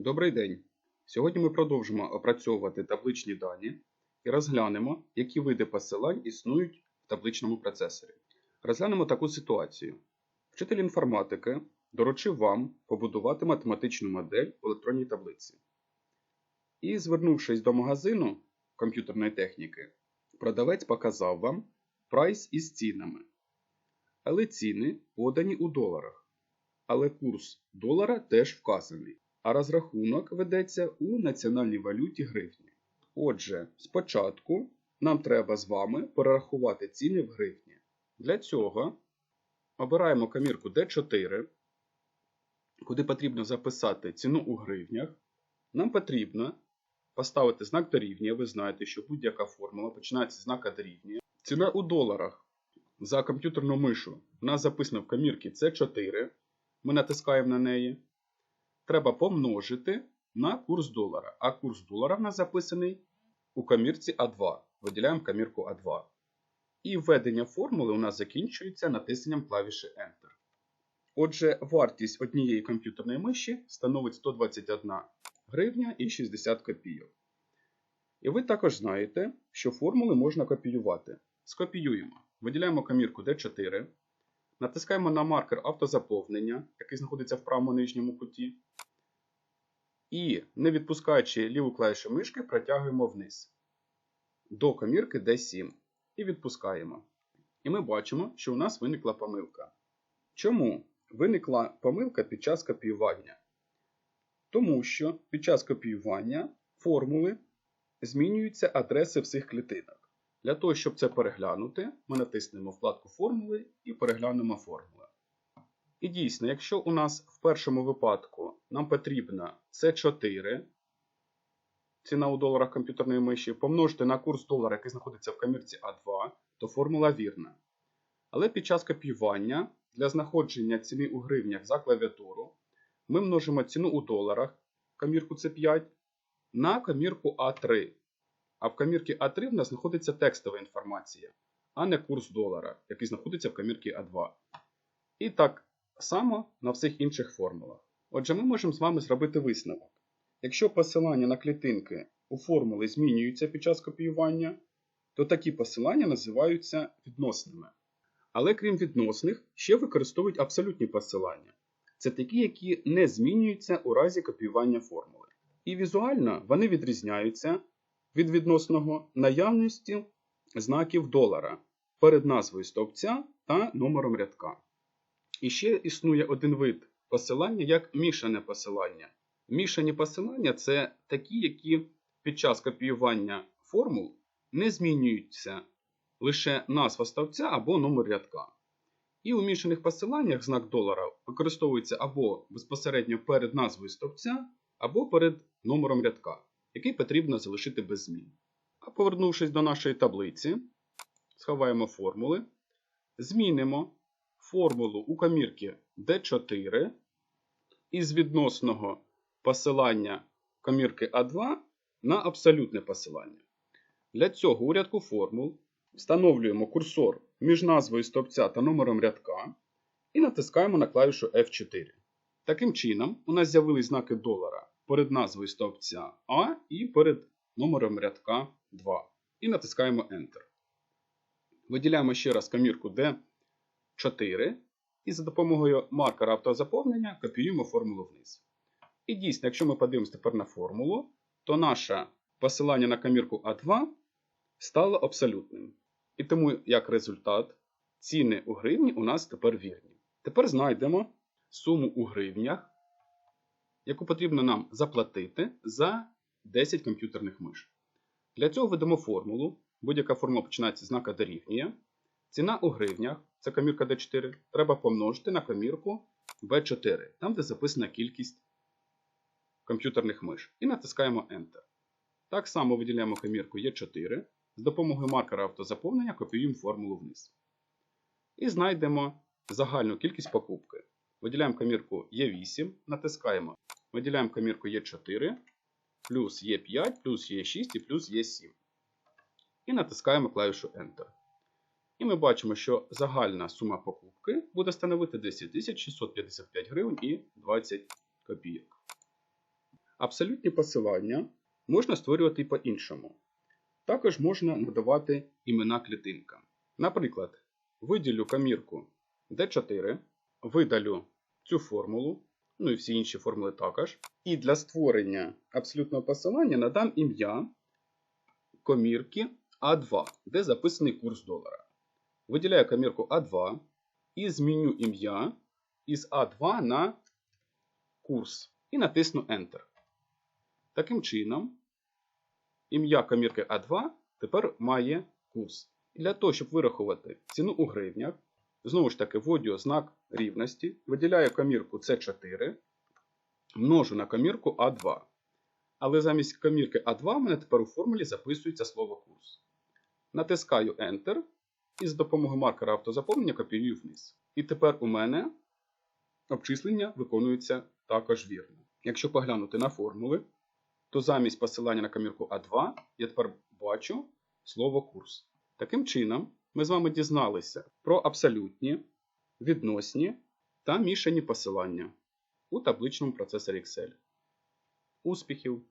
Добрий день! Сьогодні ми продовжимо опрацьовувати табличні дані і розглянемо, які види посилань існують в табличному процесорі. Розглянемо таку ситуацію. Вчитель інформатики доручив вам побудувати математичну модель в електронній таблиці. І, звернувшись до магазину комп'ютерної техніки, продавець показав вам прайс із цінами. Але ціни подані у доларах. Але курс долара теж вказаний а розрахунок ведеться у національній валюті гривні. Отже, спочатку нам треба з вами перерахувати ціни в гривні. Для цього обираємо комірку D4, куди потрібно записати ціну у гривнях. Нам потрібно поставити знак дорівнює. Ви знаєте, що будь-яка формула починається з знака дорівнює. Ціна у доларах за комп'ютерну мишу у нас записана в комірці C4. Ми натискаємо на неї треба помножити на курс долара. А курс долара в нас записаний у комірці А2. Виділяємо комірку А2. І введення формули у нас закінчується натисненням клавіші Enter. Отже, вартість однієї комп'ютерної миші становить 121 гривня і 60 копійок. І ви також знаєте, що формули можна копіювати. Скопіюємо. Виділяємо комірку D4. Натискаємо на маркер автозаповнення, який знаходиться в правому нижньому куті. І, не відпускаючи ліву клавішу мишки, протягуємо вниз до комірки D7 і відпускаємо. І ми бачимо, що у нас виникла помилка. Чому виникла помилка під час копіювання? Тому що під час копіювання формули змінюються адреси всіх клітинок. Для того, щоб це переглянути, ми натиснемо вкладку формули і переглянемо формули. І дійсно, якщо у нас в першому випадку нам потрібна С4, ціна у доларах комп'ютерної миші, помножити на курс долара, який знаходиться в комірці А2, то формула вірна. Але під час копіювання для знаходження ціни у гривнях за клавіатуру ми множимо ціну у доларах, комірку С5, на комірку А3. А в комірці А3 в нас знаходиться текстова інформація, а не курс долара, який знаходиться в комірці А2. І так само на всіх інших формулах. Отже, ми можемо з вами зробити висновок. Якщо посилання на клітинки у формули змінюються під час копіювання, то такі посилання називаються відносними. Але крім відносних, ще використовують абсолютні посилання. Це такі, які не змінюються у разі копіювання формули. І візуально вони відрізняються від відносного наявності знаків долара перед назвою стовпця та номером рядка. І ще існує один вид посилання як мішане посилання. Мішані посилання це такі, які під час копіювання формул не змінюються лише назва ставця або номер рядка. І у мішаних посиланнях знак долара використовується або безпосередньо перед назвою стовпця, або перед номером рядка, який потрібно залишити без змін. А повернувшись до нашої таблиці, сховаємо формули, змінимо формулу у комірці D4 із відносного посилання комірки А2 на абсолютне посилання. Для цього у рядку формул встановлюємо курсор між назвою стовпця та номером рядка і натискаємо на клавішу F4. Таким чином, у нас з'явились знаки долара перед назвою стовпця А і перед номером рядка 2. І натискаємо Enter. Виділяємо ще раз комірку D4 і за допомогою маркера автозаповнення копіюємо формулу вниз. І дійсно, якщо ми подивимося тепер на формулу, то наше посилання на комірку А2 стало абсолютним. І тому, як результат, ціни у гривні у нас тепер вірні. Тепер знайдемо суму у гривнях, яку потрібно нам заплатити за 10 комп'ютерних миш. Для цього введемо формулу. Будь-яка формула починається з знака дорівнює. Ціна у гривнях, це комірка D4, треба помножити на комірку B4, там де записана кількість комп'ютерних миш. І натискаємо Enter. Так само виділяємо комірку E4. З допомогою маркера автозаповнення копіюємо формулу вниз. І знайдемо загальну кількість покупки. Виділяємо комірку E8, натискаємо. Виділяємо комірку E4, плюс E5, плюс E6 і плюс E7. І натискаємо клавішу Enter. І ми бачимо, що загальна сума покупки буде становити 10 655 гривень і 20 копійок. Абсолютні посилання можна створювати по-іншому. Також можна надавати імена клітинкам. Наприклад, виділю комірку D4, видалю цю формулу, ну і всі інші формули також. І для створення абсолютного посилання надам ім'я комірки А2, де записаний курс долара. Виділяю комірку А2 і зміню ім'я із А2 на курс і натисну Enter. Таким чином, ім'я комірки А2 тепер має курс. І для того, щоб вирахувати ціну у гривнях, знову ж таки вводю знак рівності, виділяю комірку С4, множу на комірку А2. Але замість комірки А2 в мене тепер у формулі записується слово курс. Натискаю Enter і з допомогою маркера автозаповнення копіюю вниз. І тепер у мене обчислення виконується також вірно. Якщо поглянути на формули, то замість посилання на комірку А2 я тепер бачу слово курс. Таким чином, ми з вами дізналися про абсолютні, відносні та мішані посилання у табличному процесорі Excel. Успіхів!